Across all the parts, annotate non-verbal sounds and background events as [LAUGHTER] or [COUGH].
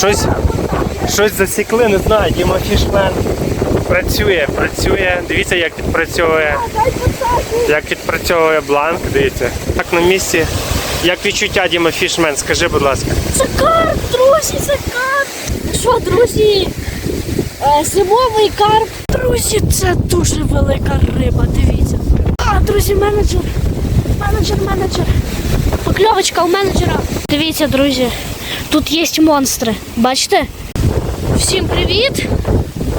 Щось, щось засікли, не знаю, Діма Фішмен. Працює, працює. Дивіться, як відпрацьовує. Як відпрацьовує бланк, дивіться. Так на місці. Як відчуття Діма Фішмен, скажи, будь ласка. Це карп, друзі, це карп. Що, друзі? Е, Зимовий карп. Друзі, це дуже велика риба, дивіться. А, друзі, менеджер. Менеджер, менеджер. Покльовочка у менеджера. Дивіться, друзі, тут є монстри. Бачите? Всім привіт!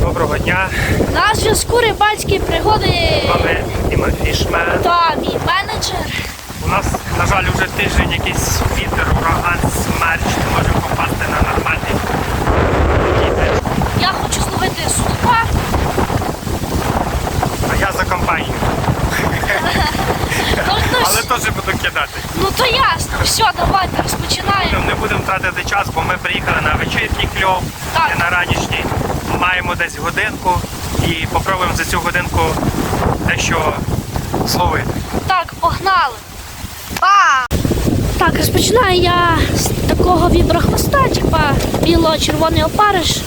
Доброго дня. На зв'язку рибальські пригоди. З вами Діма Фішмен. Та мій менеджер. У нас, на жаль, вже тиждень якийсь вітер, ураган, смерч може попасти на нормальний. вітер. Я хочу зловити судака. А я за компанію. Ну, ну, Але теж буду кидати. ну то ясно. Все, давайте розпочинаємо. Не будемо тратити час, бо ми приїхали на вечірній кльов, Так. на ранішній. Маємо десь годинку і попробуємо за цю годинку дещо зловити. Так, погнали. Ба! Так, розпочинаю я з такого віброхвоста, типа біло-червоний опариш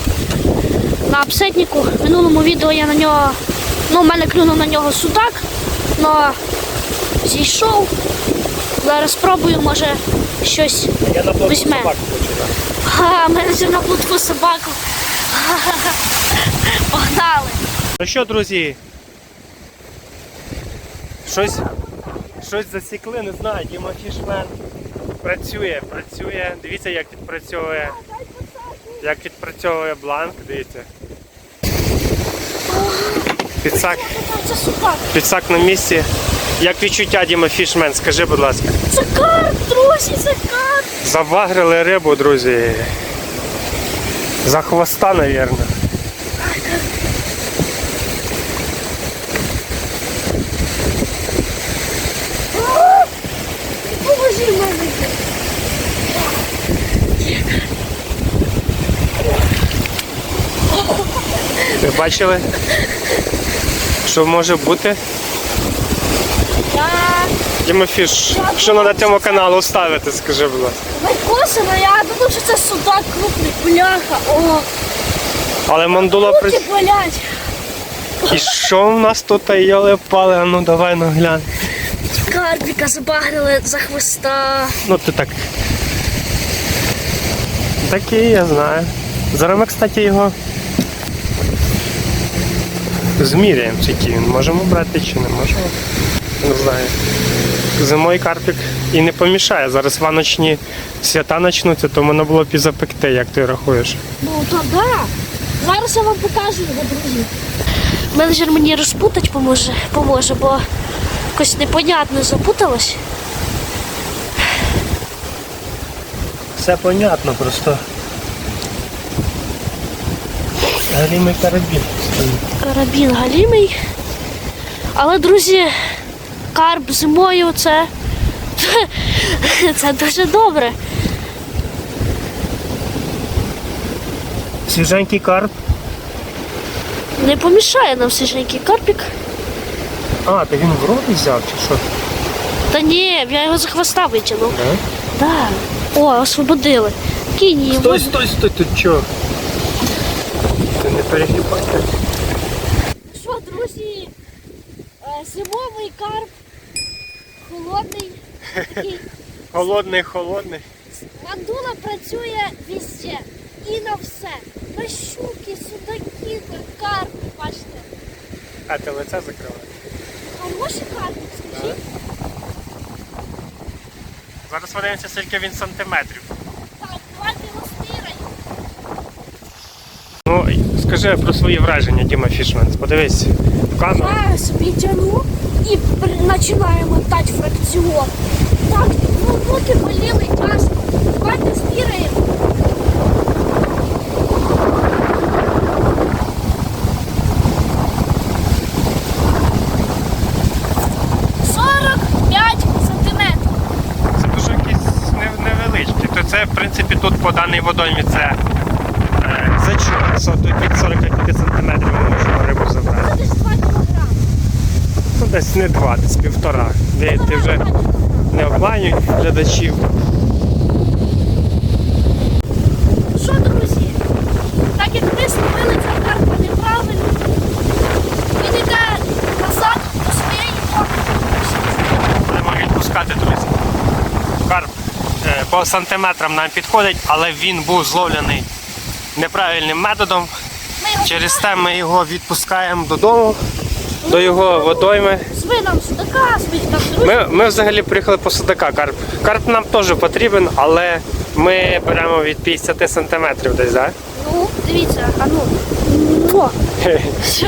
на апсетнику. В минулому відео я на нього, ну, в мене клюнув на нього судак, але зійшов. Зараз спробую, може, щось Я на плотку Візьме. собак Ха, менеджер на плутку собаку. Погнали. Ну що, друзі? Щось, щось засікли, не знаю, Діма Фішмен. Працює, працює. Дивіться, як відпрацьовує. Як відпрацьовує бланк, дивіться. Підсак, підсак на місці. Як відчуття Діма Фішмен, скажи, будь ласка. Це карп, друзі, це карп. Завагрили рибу, друзі. За хвоста, мабуть. Ви бачили? Що може бути? Дімофіш, що на цьому каналу ставити, скажи, будь ласка. Найкосено, я думав, що це судак крупний, бляха. О, Але мандула при... руки болять. І що в нас тут йоли пали? А ну давай ну глянь. Карпіка забагрили за хвоста. Ну ти так. Такий, я знаю. Зараз ми, кстати, його зміряємо, який він. Можемо брати чи не можемо. Не знаю. Зимой карпік і не помішає. Зараз ваночні свята почнуться, то можна було б і запекти, як ти рахуєш. Ну то да. Зараз я вам покажу його, друзі. Менеджер мені розпутати поможе, поможе, бо якось непонятно запуталось. Все понятно, просто. Галімий карабін. Карабін галімий. Але, друзі, карп зимою це, [LAUGHS] це дуже добре. Свіженький карп. Не помішає нам свіженький карпік. А, то він в рот взяв чи що? Та ні, я його за хвоста витягнув. Да? Так. О, освободили. Кинь його. Стой, стой, стой, тут чо? Ти не перегибай. Що, друзі? е, Зимовий карп. Холодний. Такий. [LAUGHS] Холодний, холодний. Мандула працює везде. І на все. На щуки, судаки, карпи, бачите. А ти лице закриваєш? Хороший карпик, скажіть. Зараз подивимося, скільки він сантиметрів. Так, давайте його. Ну, скажи про свої враження, Діма Фішмен. Подивись в камеру. Я собі тяну і починаю мотати фракціон. Так, ну руки боліли тяжко. Давайте. Сантиметрів. Це в принципі, тут по даній водоймі це е, за чого? десь не два, десь півтора. Дивіться вже не обманюй глядачів. Що, друзі? Так як ми зробили цю карту неправильно, він йде назад до своєї форми. Не можуть відпускати, друзі. Карп е, по сантиметрам нам підходить, але він був зловлений неправильним методом. Через те ми його відпускаємо додому до його водойми. зви нам судака, там. Ми, ми взагалі приїхали по судака. Карп. Карп нам теж потрібен, але ми беремо від 50 сантиметрів десь, так? Ну, дивіться, а ну. О, [LAUGHS] все,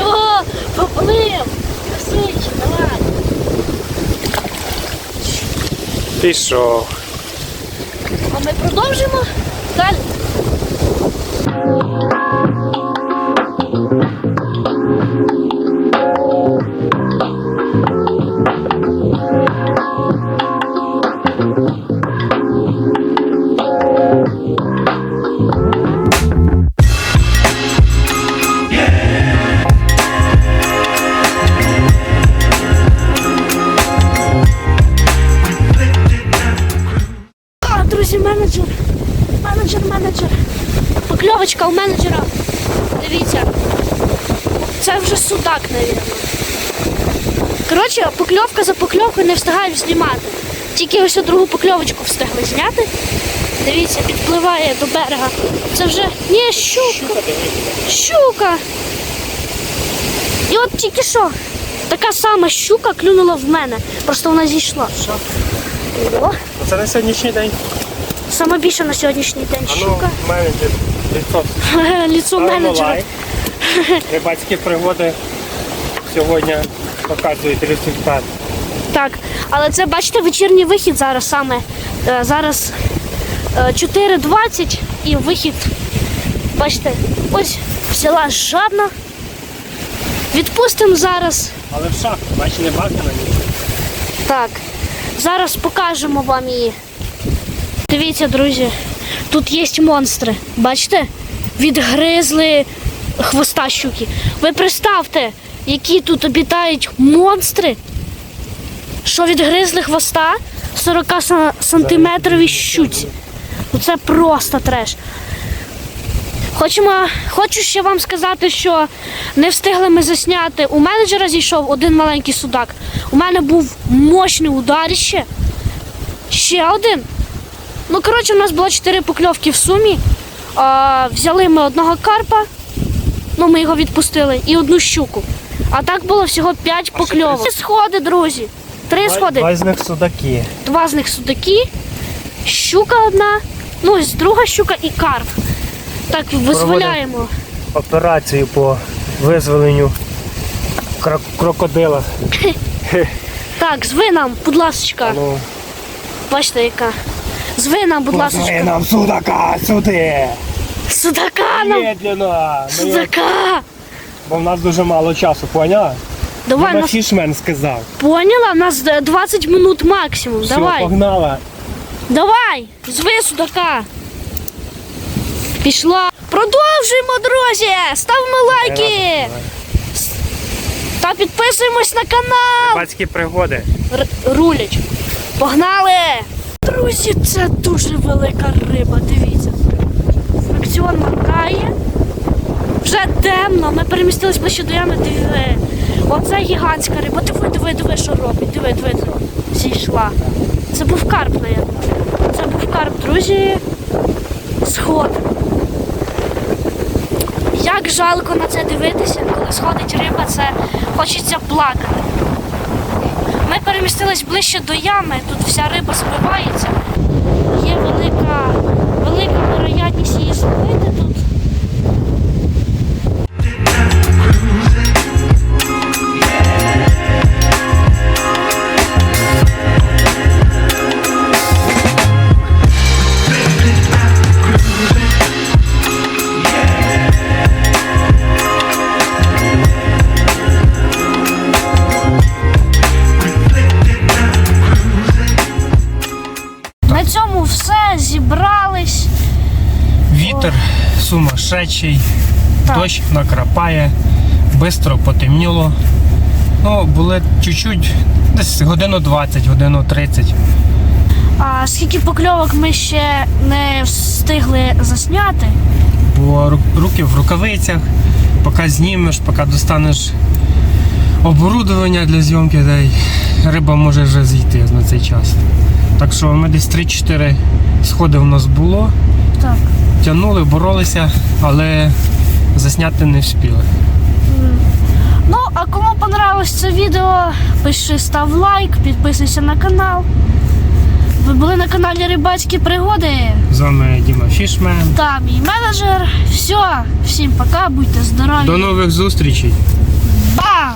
поплив. Красавчик, давай. Пішов. А ми продовжимо далі. У менеджера. Дивіться. Це вже судак, навірно. Коротше, покльовка за покльовкою не встигаю знімати. Тільки ось другу покльовочку встигли зняти. Дивіться, підпливає до берега. Це вже. Ні, щука. Щука. І от тільки що. Така сама щука клюнула в мене. Просто вона зійшла. О. Це на сьогоднішній день. Саме більше на сьогоднішній день ну, щука. менеджер, Ліцо [LAUGHS] Ставимо менеджера. Рибацькі пригоди сьогодні показують результат. Так, але це бачите вечірній вихід зараз саме. Е, Зараз е, 4.20 і вихід. Бачите, ось взяла жадна. Відпустимо зараз. Але в шахту, бачите, не бачите на ній. Так, зараз покажемо вам її. Дивіться, друзі, тут є монстри. Бачите? Відгризли хвоста щуки. Ви представте, які тут обітають монстри, що відгризли хвоста 40 са- сантиметровій щуці. Ну, Це просто треш. Хочемо, хочу ще вам сказати, що не встигли ми засняти. У менеджера зійшов один маленький судак. У мене був мощний ударище. Ще один. Ну, коротше, у нас було чотири покльовки в сумі. А, взяли ми одного карпа, ну ми його відпустили, і одну щуку. А так було всього п'ять покльовок. Три сходи, друзі. Три сходи. Два з них судаки. Два з них судаки, щука одна, ну ось друга щука і карп. Так, визволяємо. Операцію по визволенню кро- крокодила. [LAUGHS] Так, зви нам, будь ласка. Ну, Бачите, яка. Зви нам, будь ласка. Зви нам судака сюди! Судака нам! Медленно! Ну, Судака! Бо в нас дуже мало часу, поняла? Давай, нас фішмен сказав. поняла? У нас е, 20 минут максимум. Все, Давай. погнала. Давай, зви судака. Пішла. Продовжуємо, друзі! Ставимо лайки! Та підписуємось на канал! Рибацькі пригоди. Р- рулять. Погнали! Друзі, це дуже велика риба, дивіться. Фракціон мотає. Вже темно, ми перемістились ближче до ями, диви. Оце гігантська риба. Диви, диви, диви, що робить. Диви, диви, диви. Зійшла. Це був карп, наверное. Це був карп, друзі. Сход. Як жалко на це дивитися, коли сходить риба, це хочеться плакати. Ми перемістились ближче до ями, тут вся риба збивається. Є велика, сумасшедший, Так. дощ накрапає, швидко потемніло. Ну, були чуть-чуть, десь годину 20, годину 30. А скільки покльовок ми ще не встигли засняти. Бо руки в рукавицях, поки знімеш, поки достанеш оборудовання для зйомки, та й риба може вже зійти на цей час. Так що ми десь 3-4 Сходи в нас було, Так. Тягнули, боролися, але засняти не вспіли. Ну, а кому понравилось це відео, пиши, став лайк, підписуйся на канал. Ви були на каналі Рибацькі пригоди. З вами Діма Фішмен. Та мій менеджер. Все, всім пока, будьте здорові. До нових зустрічей! Ба!